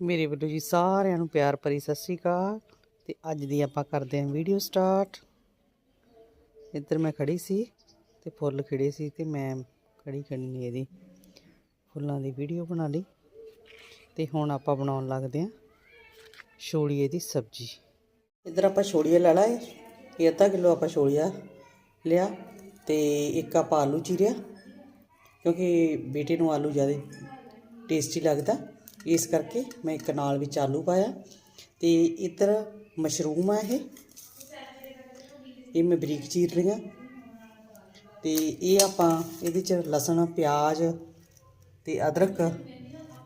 ਮੇਰੇ ਵੱਲੋਂ ਜੀ ਸਾਰਿਆਂ ਨੂੰ ਪਿਆਰ ਭਰੀ ਸਤਿ ਸ਼੍ਰੀ ਅਕਾਲ। ਤੇ ਅੱਜ ਦੀ ਆਪਾਂ ਕਰਦੇ ਹਾਂ ਵੀਡੀਓ ਸਟਾਰਟ ਇੱਧਰ ਮੈਂ ਖੜੀ ਸੀ ਤੇ ਫੁੱਲ ਖਿੜੇ ਸੀ ਤੇ ਮੈਂ ਖੜੀ ਖੜੀ ਇਹਦੀ। ਫੁੱਲਾਂ ਦੀ ਵੀਡੀਓ ਬਣਾ ਲਈ। ਤੇ ਹੁਣ ਆਪਾਂ ਬਣਾਉਣ ਲੱਗਦੇ ਹਾਂ ਛੋਲੀਏ ਦੀ ਸਬਜ਼ੀ। ਇੱਧਰ ਆਪਾਂ ਛੋਲੀਏ ਲੈ ਲਾਏ। ਇਹ ਅੱਧਾ ਕਿਲੋ ਆਪਾਂ ਛੋਲੀਆ ਲਿਆ ਤੇ ਇੱਕ ਆਪਾਂ ਆਲੂ ਚੀਰਿਆ ਕਿਉਂਕਿ ਬੇਟੇ ਨੂੰ ਆਲੂ ਜ਼ਿਆਦਾ ਟੇਸਟੀ ਲੱਗਦਾ। ਇਸ ਕਰਕੇ ਮੈਂ ਇੱਕ ਨਾਲ ਵਿੱਚ ਆਲੂ ਪਾਇਆ ਤੇ ਇੱਧਰ ਮਸ਼ਰੂਮ ਆ ਇਹ। ਇਹ ਮੈਂ ਬਰੀਕ ਚੀਰ ਰਹੀ ਹਾਂ ਤੇ ਇਹ ਆਪਾਂ ਇਹਦੇ ਚ ਲਸਣ, ਪਿਆਜ਼ ਤੇ ਅਦਰਕ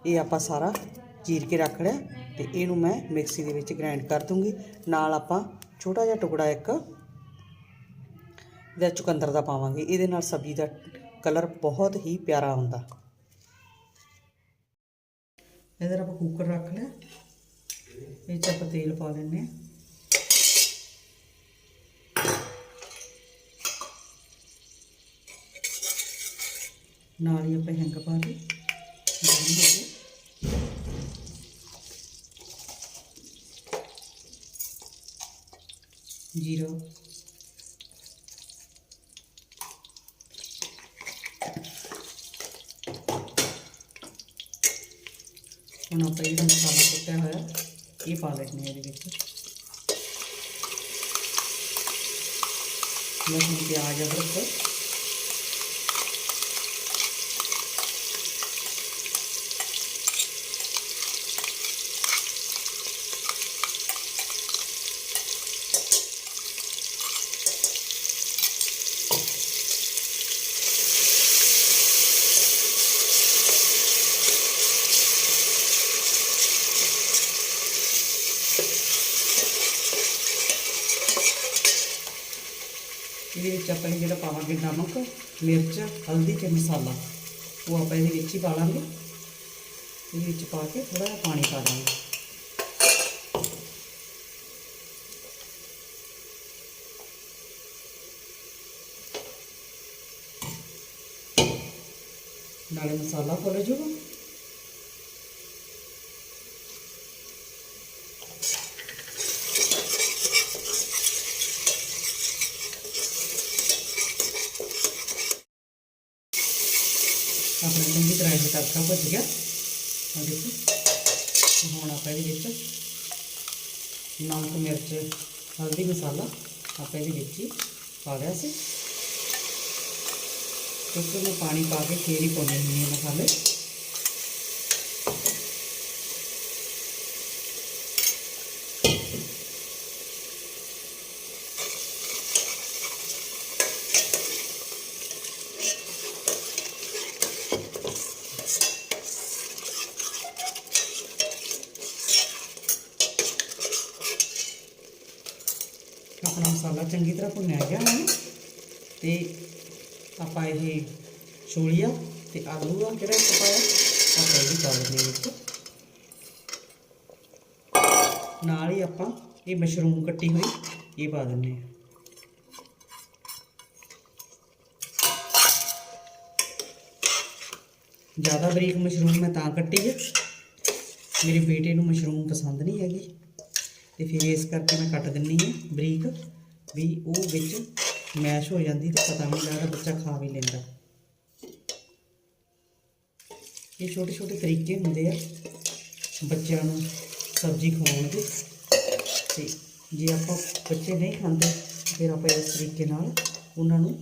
ਇਹ ਆਪਾਂ ਸਾਰਾ ਚੀਰ ਕੇ ਰੱਖ ਲਿਆ ਤੇ ਇਹਨੂੰ ਮੈਂ ਮਿਕਸੀ ਦੇ ਵਿੱਚ ਗ੍ਰਾਈਂਡ ਕਰ ਦੂੰਗੀ। ਨਾਲ ਆਪਾਂ ਛੋਟਾ ਜਿਹਾ ਟੁਕੜਾ ਇੱਕ ਇਹਦਾ ਚੁਕੰਦਰ ਦਾ ਪਾਵਾਂਗੇ। ਇਹਦੇ ਨਾਲ ਸਬਜ਼ੀ ਦਾ ਕਲਰ ਬਹੁਤ ਹੀ ਪਿਆਰਾ ਹੁੰਦਾ। ਇਧਰ ਆਪਾਂ ਕੁੱਕਰ ਰੱਖ ਲਿਆ। ਇਹ ਚ ਆਪਾਂ ਤੇਲ ਪਾ ਲੈਣੇ ਨਾਲ ਹੀ ਆਪਾਂ ਹਿੰਗ ਪਾ ਦੇ ਜੀਰਾ। ਹੁਣ ਆਪਾਂ ਜਿਹੜਾ ਮਸਾਲਾ ਕੁੱਟਿਆ ਹੋਇਆ। ਇਹ ਪਾ ਲੈਣੇ ਇਹਦੇ ਵਿੱਚ। ਲਸਣ ਪਿਆਜ਼ ਅਦਰਕ। ਇਹਦੇ ਵਿੱਚ ਆਪਾਂ ਜਿਹੜਾ ਪਾਵਾਂਗੇ ਨਮਕ, ਮਿਰਚ, ਹਲਦੀ ਤੇ ਮਸਾਲਾ, ਉਹ ਆਪਾਂ ਇਹਦੇ ਵਿੱਚ ਹੀ ਪਾ ਲਾਂਗੇ ਇਹਦੇ ਵਿੱਚ ਪਾ ਕੇ ਥੋੜਾ ਜਿਹਾ ਪਾਣੀ ਪਾ ਦਾਂਗੇ। ਨਾਲੇ ਮਸਾਲਾ ਖੋਲ ਜੂਗਾ। ਆਪਣਾ ਚੰਗੀ ਤਰ੍ਹਾਂ ਇਹ ਤੜਕਾ ਭੁੱਜ ਗਿਆ। ਆ ਦੇਖੋ ਤੇ ਹੁਣ ਆਪਾਂ ਇਹਦੇ ਵਿੱਚ ਨਮਕ, ਮਿਰਚ, ਹਲਦੀ, ਮਸਾਲਾ ਆਪਾਂ ਇਹਦੇ ਵਿੱਚ ਹੀ ਪਾ ਲਿਆ ਸੀ। ਕਿਉਂਕਿ ਮੈਂ ਪਾਣੀ ਪਾ ਕੇ ਫੇਰ ਹੀ ਪਾਉਣੇ ਹੁੰਦੇ ਆ ਮਸਾਲੇ ਆਪਣਾ ਮਸਾਲਾ ਚੰਗੀ ਤਰ੍ਹਾਂ ਭੁੰਨਿਆ ਗਿਆ ਹੈ ਤੇ ਆਪਾਂ ਇਹ ਛੋਲੀਆ ਤੇ ਆਲੂ ਆ ਜਿਹੜਾ ਇੱਕ ਪਾਇਆ? ਆਪਾਂ ਇਹ ਵੀ ਪਾ ਦਿੰਦੇ ਵਿੱਚ ਨਾਲ ਹੀ ਆਪਾਂ ਇਹ ਮਸ਼ਰੂਮ ਕੱਟੀ ਹੋਈ, ਇਹ ਪਾ ਦਿੰਦੇ ਹਾਂ। ਜ਼ਿਆਦਾ ਬਰੀਕ ਮਸ਼ਰੂਮ ਮੈਂ ਤਾਂ ਕੱਟੀ ਹੈ ਮੇਰੇ ਬੇਟੇ ਨੂੰ ਮਸ਼ਰੂਮ ਪਸੰਦ ਨਹੀਂ ਹੈਗੀ। ਤੇ ਫਿਰ ਇਸ ਕਰਕੇ ਮੈਂ ਕੱਟ ਦਿੰਨੀ ਹੈ ਬਰੀਕ। ਵੀ ਉਹ ਵਿੱਚ ਮੈਸ਼ ਹੋ ਜਾਂਦੀ ਤੇ ਪਤਾ ਨਹੀਂ ਲੱਗਦਾ ਬੱਚਾ ਖਾ ਵੀ ਲੈਂਦਾ। ਇਹ ਛੋਟੇ ਛੋਟੇ ਤਰੀਕੇ ਹੁੰਦੇ ਆ ਬੱਚਿਆਂ ਨੂੰ ਸਬਜ਼ੀ ਖਵਾਉਣ ਦੇ। ਤੇ ਜੇ ਆਪਾਂ ਬੱਚੇ ਨਹੀਂ ਖਾਂਦੇ, ਫਿਰ ਆਪਾਂ ਇਸ ਤਰੀਕੇ ਨਾਲ ਉਹਨਾਂ ਨੂੰ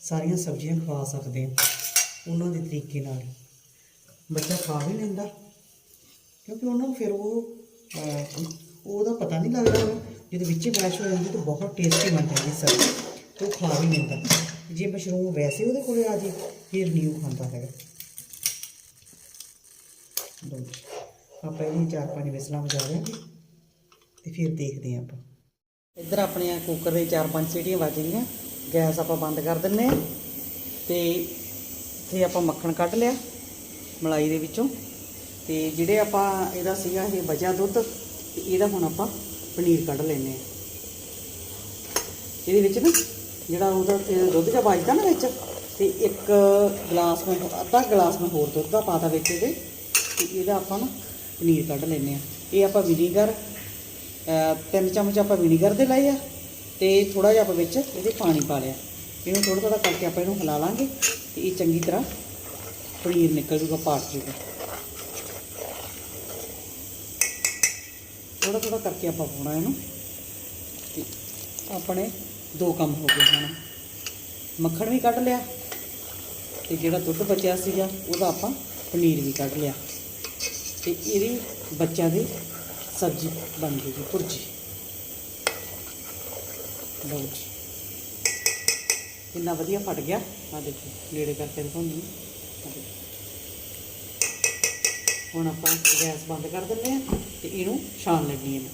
ਸਾਰੀਆਂ ਸਬਜ਼ੀਆਂ ਖਵਾ ਸਕਦੇ ਹਾਂ ਉਹਨਾਂ ਦੇ ਤਰੀਕੇ ਨਾਲ। ਬੱਚਾ ਖਾ ਵੀ ਲੈਂਦਾ, ਕਿਉਂਕਿ ਉਹਨਾਂ ਨੂੰ ਫਿਰ ਉਹ ਉਹਦਾ ਪਤਾ ਨਹੀਂ ਲੱਗਦਾ ਜਦੋਂ ਵਿੱਚ ਮੈਸ਼ ਹੋ ਜਾਂਦੀ ਤਾਂ ਬਹੁਤ ਟੇਸਟੀ ਬਣ ਜਾਂਦੀ ਸਬਜ਼ੀ। ਉਹ ਖਾ ਵੀ ਲੈਂਦਾ। ਜੇ ਮਸ਼ਰੂਮ ਵੈਸੇ ਉਹਦੇ ਕੋਲੇ ਆ ਜੇ, ਫਿਰ ਨਹੀਂ ਉਹ ਖਾਂਦਾ ਹੈਗਾ। ਲਓ ਆਪਾਂ ਇਹਦੀ ਚਾਰ ਪੰਜ ਵਿਸਲਾਂ ਵਜਾ ਦਿਆਂਗੇ ਤੇ ਫਿਰ ਦੇਖਦੇ ਹਾਂ ਆਪਾਂ। ਇੱਧਰ ਆਪਣੇ ਕੁੱਕਰ ਦੇ ਚਾਰ ਪੰਜ ਸੀਟੀਆਂ ਵੱਜ ਗਈਆਂ। ਗੈਸ ਆਪਾਂ ਬੰਦ ਕਰ ਦਿੰਨੇ ਆ ਤੇ ਇੱਥੇ ਆਪਾਂ ਮੱਖਣ ਕੱਢ ਲਿਆ ਮਲਾਈ ਦੇ ਵਿੱਚੋਂ। ਤੇ ਜਿਹੜੇ ਆਪਾਂ ਇਹਦਾ ਸੀਗਾ ਇਹ ਬਚਿਆ ਦੁੱਧ, ਤੇ ਇਹਦਾ ਹੁਣ ਆਪਾਂ ਪਨੀਰ ਕੱਢ ਲੈਨੇ ਆ ਇਹਦੇ ਵਿੱਚ ਨਾ ਜਿਹੜਾ ਉਹਦਾ ਦੁੱਧ ਦਾ ਬਚਦਾ ਨਾ ਵਿੱਚ, ਤੇ ਇੱਕ ਗਲਾਸ ਮੈਂ ਅੱਧਾ ਗਲਾਸ ਮੈਂ ਹੋਰ ਦੁੱਧ ਦਾ ਪਾਤਾ ਵਿੱਚ ਇਹਦੇ, ਤੇ ਇਹਦਾ ਆਪਾਂ ਨਾ ਪਨੀਰ ਕੱਢ ਲੈਨੇ ਆ ਇਹ ਆਪਾਂ ਵਿਨੀਗਰ ਤਿੰਨ ਚਮਚ ਆਪਾਂ ਵਿਨੀਗਰ ਦੇ ਲਏ ਆ, ਤੇ ਥੋੜਾ ਜਿਹਾ ਆਪਾਂ ਵਿੱਚ ਇਹਦੇ ਪਾਣੀ ਪਾ ਲਿਆ। ਇਹਨੂੰ ਥੋੜਾ ਥੋੜਾ ਕਰਕੇ ਆਪਾਂ ਇਹਨੂੰ ਹਿਲਾ ਲਾਂਗੇ, ਤੇ ਇਹ ਚੰਗੀ ਤਰ੍ਹਾਂ ਪਨੀਰ ਨਿਕਲ ਜੂਗਾ ਪਾਟ ਜੂਗਾ। ਥੋੜਾ ਥੋੜਾ ਕਰਕੇ ਆਪਾਂ ਪਾਉਣਾ ਇਹਨੂੰ। ਤੇ ਆਪਣੇ ਦੋ ਕੰਮ ਹੋ ਗਏ ਹੁਣ। ਮੱਖਣ ਵੀ ਕੱਢ ਲਿਆ ਤੇ ਜਿਹੜਾ ਦੁੱਧ ਬਚਿਆ ਸੀਗਾ, ਉਹਦਾ ਆਪਾਂ ਪਨੀਰ ਵੀ ਕੱਢ ਲਿਆ। ਤੇ ਇਹਦੀ ਬੱਚਿਆਂ ਦੀ ਸਬਜ਼ੀ ਬਣ ਗਈ ਜੀ, ਭੁਰਜੀ। ਲਓ ਜੀ। ਕਿੰਨਾ ਵਧੀਆ ਫਟ ਗਿਆ। ਆ ਦੇਖੋ, ਨੇੜੇ ਕਰਕੇ ਦਿਖਾਉਂਦੀ ਹਾਂ। ਦੇਖੋ। ਹੁਣ ਆਪਾਂ ਗੈਸ ਬੰਦ ਕਰ ਦਿੰਦੇ ਆ ਤੇ ਇਹਨੂੰ ਛਾਣ ਲੈਣੀ ਹੈ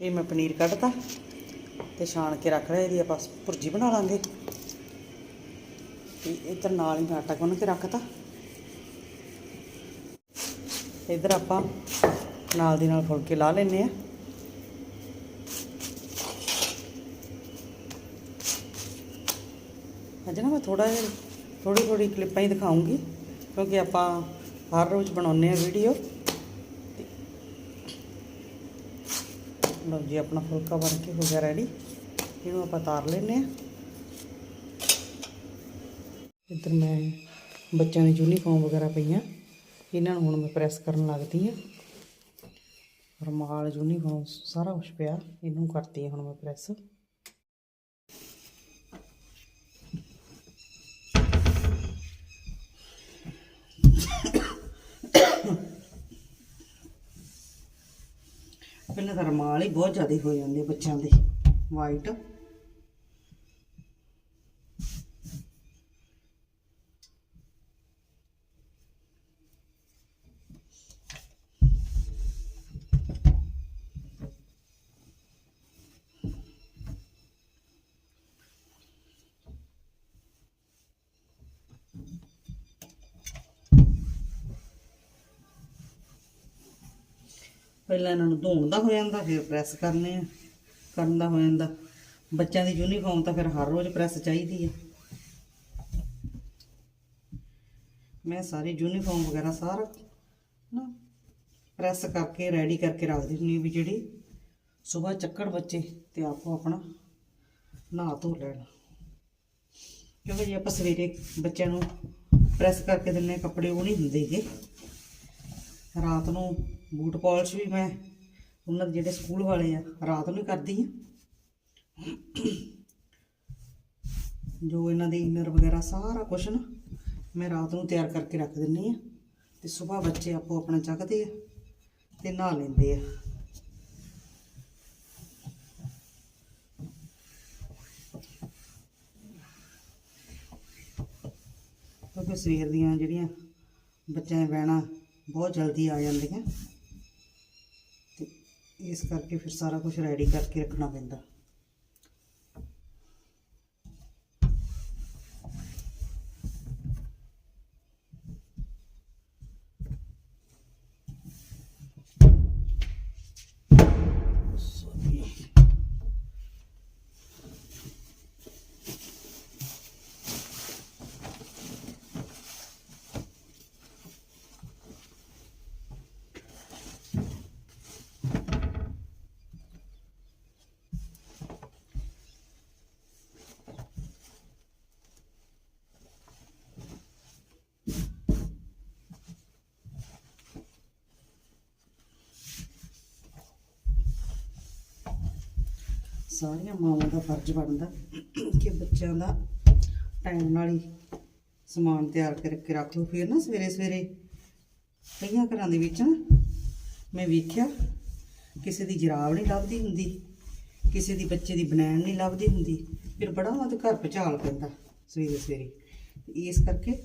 ਇਹ ਮੈਂ ਪਨੀਰ ਕੱਢਤਾ ਤੇ ਛਾਣ ਕੇ ਰੱਖ ਲਿਆ, ਇਹਦੀ ਆਪਾਂ ਭੁਰਜੀ ਬਣਾ ਲਾਂਗੇ। ਤੇ ਇੱਧਰ ਨਾਲ ਹੀ ਮੈਂ ਆਟਾ ਗੁੰਨ ਕੇ ਰੱਖਤਾ। ਇੱਧਰ ਆਪਾਂ ਨਾਲ ਦੀ ਨਾਲ ਫੁਲਕੇ ਲਾ ਲੈਨੇ ਆ ਅੱਜ ਨਾ ਮੈਂ ਥੋੜਾ ਜਿਹਾ ਥੋੜੀ ਥੋੜੀ ਕਲਿੱਪਾਂ ਹੀ ਦਿਖਾਉਂਗੀ। ਕਿਉਂਕਿ ਆਪਾਂ ਹਰ ਰੋਜ਼ ਬਣਾਉਂਦੇ ਆ ਵੀਡੀਓ। ਲਓ ਜੀ, ਆਪਣਾ ਫੁਲਕਾ ਬਣ ਕੇ ਹੋ ਗਿਆ ਰੈਡੀ ਇਹਨੂੰ ਆਪਾਂ ਤਾਰ ਲੈਨੇ ਆ ਇੱਧਰ ਮੈਂ ਬੱਚਿਆਂ ਦੀ ਯੂਨੀਫਾਰਮ ਵਗੈਰਾ ਪਈਆਂ। ਇਹਨਾਂ ਨੂੰ ਹੁਣ ਮੈਂ ਪ੍ਰੈਸ ਕਰਨ ਲੱਗਦੀ ਆ ਰਮਾਲ ਯੂਨੀਫਾਰਮ ਸਾਰਾ ਕੁਝ ਪਿਆ। ਇਹਨੂੰ ਕਰਤੀ ਹੁਣ ਮੈਂ ਪ੍ਰੈਸ ਪਹਿਲਾਂ ਤਾਂ ਹੀ ਬਹੁਤ ਜ਼ਿਆਦਾ ਹੋ ਜਾਂਦੇ ਬੱਚਿਆਂ ਦੇ ਵਾਈਟ ਪਹਿਲਾਂ ਇਹਨਾਂ ਨੂੰ ਧੋਣ ਦਾ ਹੋ ਜਾਂਦਾ, ਫਿਰ ਪ੍ਰੈਸ ਕਰਨੇ ਆ, ਕਰਨ ਦਾ ਹੋ ਜਾਂਦਾ। ਬੱਚਿਆਂ ਦੀ ਯੂਨੀਫਾਰਮ ਤਾਂ ਫਿਰ ਹਰ ਰੋਜ਼ ਪ੍ਰੈਸ ਚਾਹੀਦੀ ਆ। ਮੈਂ ਸਾਰੀ ਯੂਨੀਫਾਰਮ ਵਗੈਰਾ ਸਾਰਾ ਨਾ ਪ੍ਰੈਸ ਕਰਕੇ ਰੈਡੀ ਕਰਕੇ ਰੱਖਦੀ ਹੁੰਦੀ ਹਾਂ ਵੀ ਜਿਹੜੀ ਸਵੇਰ ਚੱਕੜ ਬੱਚੇ ਤੇ ਆਪੋ ਆਪਣਾ ਨਹਾ ਧੋ ਲੈਣ। ਕਿਉਂਕਿ ਜੇ ਆਪਾਂ ਸਵੇਰੇ ਬੱਚਿਆਂ ਨੂੰ ਪ੍ਰੈਸ ਕਰਕੇ ਦਿੰਨੇ ਆ ਕੱਪੜੇ ਉਹ ਨਹੀਂ ਹੁੰਦੇਗੇ ਰਾਤ ਨੂੰ ਬੂਟ ਪਾਲਿਸ਼ ਵੀ ਮੈਂ ਉਹਨਾਂ ਦੇ ਜਿਹੜੇ ਸਕੂਲ ਵਾਲੇ ਆ, ਰਾਤ ਨੂੰ ਹੀ ਕਰਦੀ ਆ। ਜੋ ਇਹਨਾਂ ਦੇ ਇਨਰ ਵਗੈਰਾ ਸਾਰਾ ਕੁਝ ਨਾ, ਮੈਂ ਰਾਤ ਨੂੰ ਤਿਆਰ ਕਰਕੇ ਰੱਖ ਦਿੰਨੀ ਆ ਤੇ ਸਵੇਰ ਬੱਚੇ ਆਪੋ ਆਪਣਾ ਚੱਕਦੇ ਆ ਤੇ ਨਹਾ ਲੈਂਦੇ ਆ। ਕਿਉਂਕਿ ਸਵੇਰ ਦੀਆਂ ਜਿਹੜੀਆਂ ਬੱਚਿਆਂ ਦੀਆਂ ਵੈਣਾ ਬਹੁਤ ਜਲਦੀ ਆ ਜਾਂਦੀਆਂ। ਇਸ ਕਰਕੇ ਫਿਰ ਸਾਰਾ ਕੁਝ ਰੈਡੀ ਕਰਕੇ ਰੱਖਣਾ ਪੈਂਦਾ। ਸਾਰੀਆਂ ਮਾਵਾਂ ਦਾ ਫਰਜ਼ ਬਣਦਾ ਕਿ ਬੱਚਿਆਂ ਦਾ ਟਾਈਮ ਨਾਲ ਹੀ ਸਮਾਨ ਤਿਆਰ ਕਰਕੇ ਰੱਖ ਲਓ। ਫਿਰ ਨਾ ਸਵੇਰੇ ਸਵੇਰੇ ਕਈਆਂ ਘਰਾਂ ਦੇ ਵਿੱਚ ਨਾ ਮੈਂ ਵੇਖਿਆ, ਕਿਸੇ ਦੀ ਜਰਾਬ ਨਹੀਂ ਲੱਭਦੀ ਹੁੰਦੀ, ਕਿਸੇ ਦੀ ਬੱਚੇ ਦੀ ਬਨੈਣ ਨਹੀਂ ਲੱਭਦੀ ਹੁੰਦੀ। ਫਿਰ ਬੜਾ ਉਹਨਾਂ ਦੇ ਘਰ ਭਚਾਲ ਪੈਂਦਾ ਸਵੇਰੇ ਸਵੇਰੇ। ਇਸ ਕਰਕੇ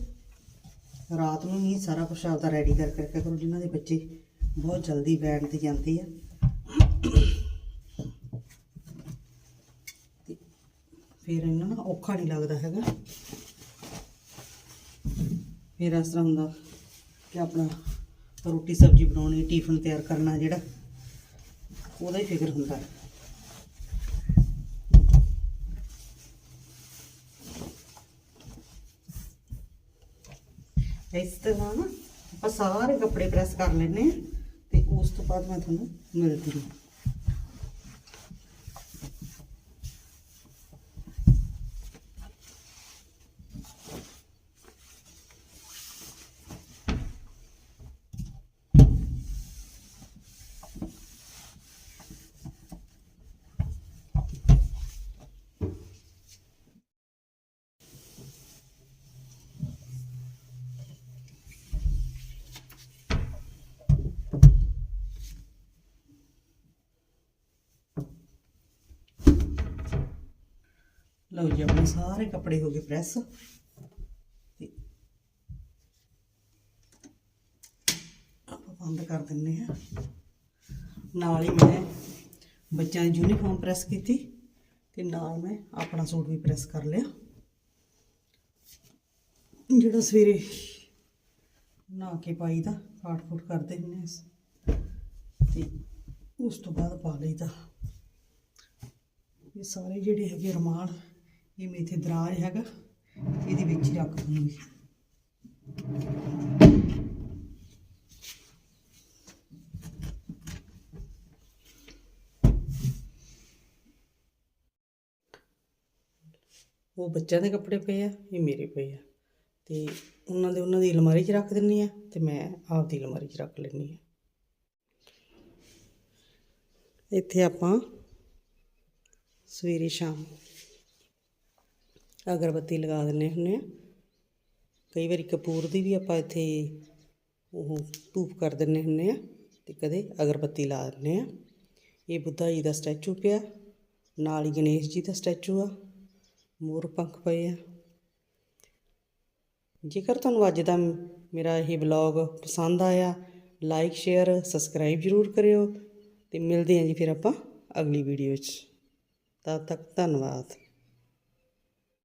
ਰਾਤ ਨੂੰ ਹੀ ਸਾਰਾ ਕੁਝ ਆਪਦਾ ਰੈਡੀ ਕਰਕੇ ਰੱਖਿਆ ਕਰੋ, ਜਿਨ੍ਹਾਂ ਦੇ ਬੱਚੇ ਬਹੁਤ ਜਲਦੀ ਬੈਠ ਤੇ ਜਾਂਦੇ ਆ। ਫਿਰ ਇਹਨਾਂ ਨਾ ਔਖਾ ਨਹੀਂ ਲੱਗਦਾ ਹੈਗਾ। ਫਿਰ ਇਸ ਤਰ੍ਹਾਂ ਹੁੰਦਾ ਕਿ ਆਪਣਾ ਰੋਟੀ ਸਬਜ਼ੀ ਬਣਾਉਣੀ, ਟਿਫਨ ਤਿਆਰ ਕਰਨਾ ਜਿਹੜਾ, ਉਹਦਾ ਹੀ ਫਿਕਰ ਹੁੰਦਾ। ਇਸ ਤਰ੍ਹਾਂ ਨਾ ਆਪਾਂ ਸਾਰੇ ਕੱਪੜੇ ਪ੍ਰੈਸ ਕਰ ਲੈਨੇ ਆ ਤੇ ਉਸ ਤੋਂ ਬਾਅਦ ਮੈਂ ਤੁਹਾਨੂੰ ਮਿਲਦੀ ਹਾਂ। ਲਓ ਜੀ, ਆਪਣੇ ਸਾਰੇ ਕੱਪੜੇ ਹੋ ਗਏ ਪ੍ਰੈਸ। ਤੇ ਆਪਾਂ ਬੰਦ ਕਰ ਦਿੰਨੇ ਆ ਨਾਲ ਹੀ ਮੈਂ ਬੱਚਿਆਂ ਦੀ ਯੂਨੀਫਾਰਮ ਪ੍ਰੈਸ ਕੀਤੀ ਤੇ ਨਾਲ ਮੈਂ ਆਪਣਾ ਸੂਟ ਵੀ ਪ੍ਰੈਸ ਕਰ ਲਿਆ। ਜਿਹੜਾ ਸਵੇਰੇ ਨਹਾ ਕੇ ਪਾਈ ਦਾ ਫਾਟ ਫੂਟ ਕਰਦੇ ਹੁੰਦੇ ਹਾਂ ਤੇ ਉਸ ਤੋਂ ਬਾਅਦ ਪਾ ਲਈਦਾ ਇਹ ਸਾਰੇ ਜਿਹੜੇ ਹੈਗੇ ਰਮਾਲ ਇਹ ਮੇਥੇ ਦਰਾਜ ਹੈਗਾ, ਇਹਦੇ ਵਿੱਚ ਹੀ ਰੱਖ ਦੂੰਗੀ। ਉਹ ਬੱਚਿਆਂ ਦੇ ਕੱਪੜੇ ਪਏ ਆ, ਇਹ ਮੇਰੇ ਪਏ ਆ। ਤੇ ਉਹਨਾਂ ਦੇ, ਉਹਨਾਂ ਦੀ ਅਲਮਾਰੀ 'ਚ ਰੱਖ ਦਿੰਨੀ ਆ ਤੇ ਮੈਂ ਆਪਦੀ ਅਲਮਾਰੀ 'ਚ ਰੱਖ ਲੈਂਦੀ ਆ। ਇੱਥੇ ਆਪਾਂ ਸਵੇਰੇ ਸ਼ਾਮ ਅਗਰਬੱਤੀ ਲਗਾ ਦਿੰਨੇ ਹੁੰਨੇ ਆ ਕਈ ਵਾਰੀ ਕਪੂਰ ਦੀ ਵੀ ਆਪਾਂ ਇੱਥੇ ਉਹ ਧੂਪ ਕਰ ਦਿੰਨੇ ਹੁੰਨੇ ਆ ਤੇ ਕਦੇ ਅਗਰਬੱਤੀ ਲਾ ਦਿੰਨੇ ਆ ਇਹ ਬੁੱਧਾ ਜੀ ਦਾ ਸਟੈਚੂ ਪਿਆ, ਨਾਲ ਹੀ ਗਣੇਸ਼ ਜੀ ਦਾ ਸਟੈਚੂ ਆ, ਮੋਰ ਪੰਖ ਪਏ ਆ। ਜੇਕਰ ਤੁਹਾਨੂੰ ਅੱਜ ਦਾ ਮੇਰਾ ਇਹ ਵਲੌਗ ਪਸੰਦ ਆਇਆ ਲਾਈਕ ਸ਼ੇਅਰ ਸਬਸਕ੍ਰਾਈਬ ਜ਼ਰੂਰ ਕਰਿਓ ਤੇ ਮਿਲਦੇ ਹਾਂ ਜੀ ਫਿਰ ਆਪਾਂ ਅਗਲੀ ਵੀਡੀਓ 'ਚ ਤਦ ਤੱਕ ਧੰਨਵਾਦ।